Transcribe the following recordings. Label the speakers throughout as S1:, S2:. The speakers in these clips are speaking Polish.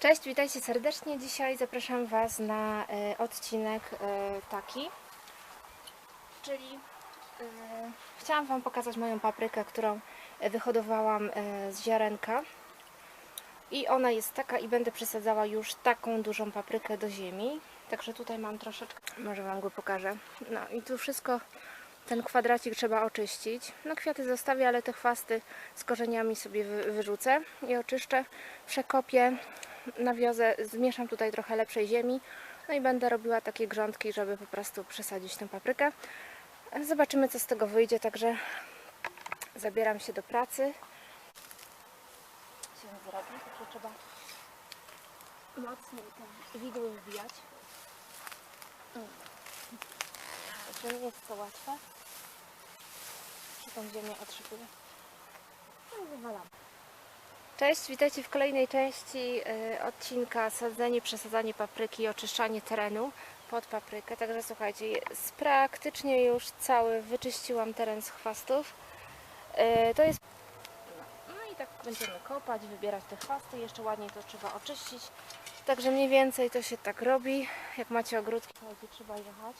S1: Cześć, witajcie serdecznie. Dzisiaj zapraszam Was na e, odcinek e, taki, czyli e, chciałam Wam pokazać moją paprykę, którą wyhodowałam z ziarenka i ona jest taka i będę przesadzała już taką dużą paprykę do ziemi. Także tutaj mam troszeczkę, może Wam go pokażę. No i tu wszystko, ten kwadracik trzeba oczyścić. No kwiaty zostawię, ale te chwasty z korzeniami sobie wy- wyrzucę i oczyszczę, przekopię nawiozę, zmieszam tutaj trochę lepszej ziemi, no i będę robiła takie grządki, żeby po prostu przesadzić tę paprykę. Zobaczymy, co z tego wyjdzie, także zabieram się do pracy. Się zrobi, także trzeba mocniej te widły wbijać. Mm. Także nie jest to łatwe. Tą ziemię otrzypuję. No i wywalam. Cześć, witajcie w kolejnej części y, odcinka sadzenie, przesadzanie papryki i oczyszczanie terenu pod paprykę. Także słuchajcie, praktycznie już cały wyczyściłam teren z chwastów. Y, to jest... No i tak będziemy kopać, wybierać te chwasty. Jeszcze ładniej to trzeba oczyścić. Także mniej więcej to się tak robi. Jak macie ogródki, słuchajcie, trzeba jechać.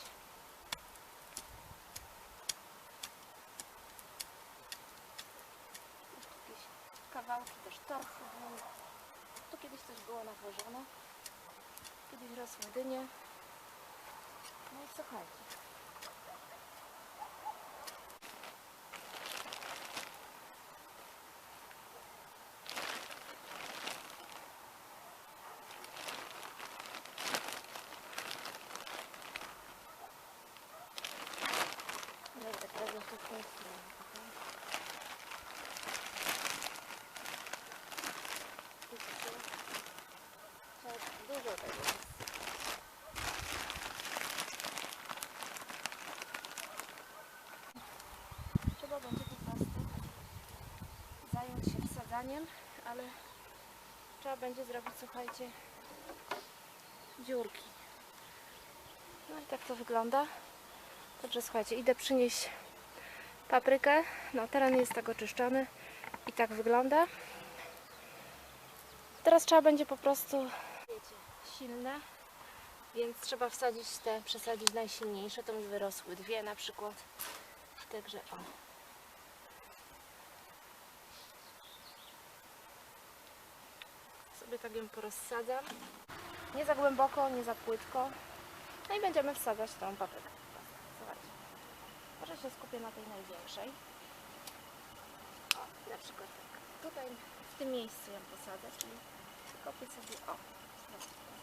S1: Kawałki też torfu były. Tu kiedyś coś było nawożone. Kiedyś rosły dynie. No i słuchajcie. Dobra, teraz jeszcze w tej stronie. okej? Tak, Dużo tego jest. Trzeba będzie po prostu zająć ale trzeba będzie zrobić, słuchajcie, dziurki. No i tak to wygląda. Także słuchajcie, idę przynieść paprykę. No teren jest tak oczyszczony i tak wygląda. Teraz trzeba będzie po prostu wiecie, silne, więc trzeba wsadzić te, przesadzić najsilniejsze. To mi wyrosły dwie na przykład. Także o. Sobie tak ją porozsadzam. Nie za głęboko, nie za płytko. No i będziemy wsadzać tą paprykę. Słuchajcie. Może się skupię na tej największej. O, na przykład tak. Tutaj w tym miejscu ją posadzę, czyli kopię sobie, o, zobaczcie, tak.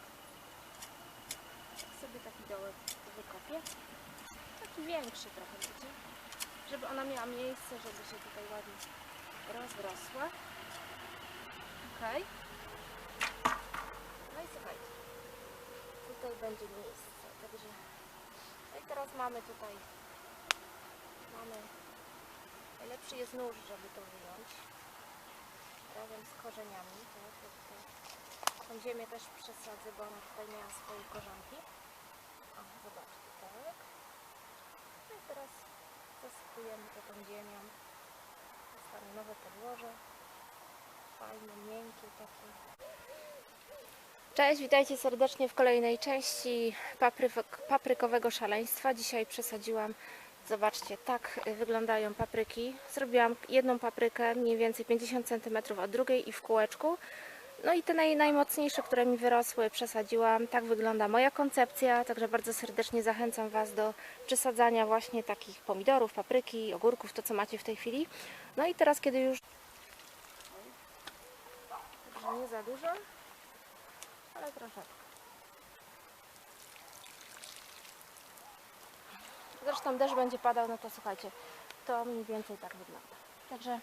S1: Sobie taki dołek wykopię. Taki większy trochę, wiecie? Żeby ona miała miejsce, żeby się tutaj ładnie rozrosła. Ok. No i słuchajcie. Tutaj będzie miejsce, także... No i teraz mamy tutaj... Mamy... Najlepszy jest nóż, żeby to wyjąć razem z korzeniami. Tak, tutaj tą ziemię też przesadzę, bo ona tutaj miała swoje korzonki. O, zobaczcie, tak. No i teraz zasypujemy to tą ziemią. Zostanie nowe podłoże. Fajne, miękkie takie. Cześć, witajcie serdecznie w kolejnej części papryk- paprykowego szaleństwa. Dzisiaj przesadziłam Zobaczcie, tak wyglądają papryki. Zrobiłam jedną paprykę, mniej więcej 50 cm od drugiej i w kółeczku. No i te naj, najmocniejsze, które mi wyrosły, przesadziłam. Tak wygląda moja koncepcja, także bardzo serdecznie zachęcam Was do przesadzania właśnie takich pomidorów, papryki, ogórków, to co macie w tej chwili. No i teraz, kiedy już... Nie za dużo, ale troszeczkę. Zresztą deszcz będzie padał, no to słuchajcie, to mniej więcej tak wygląda. Także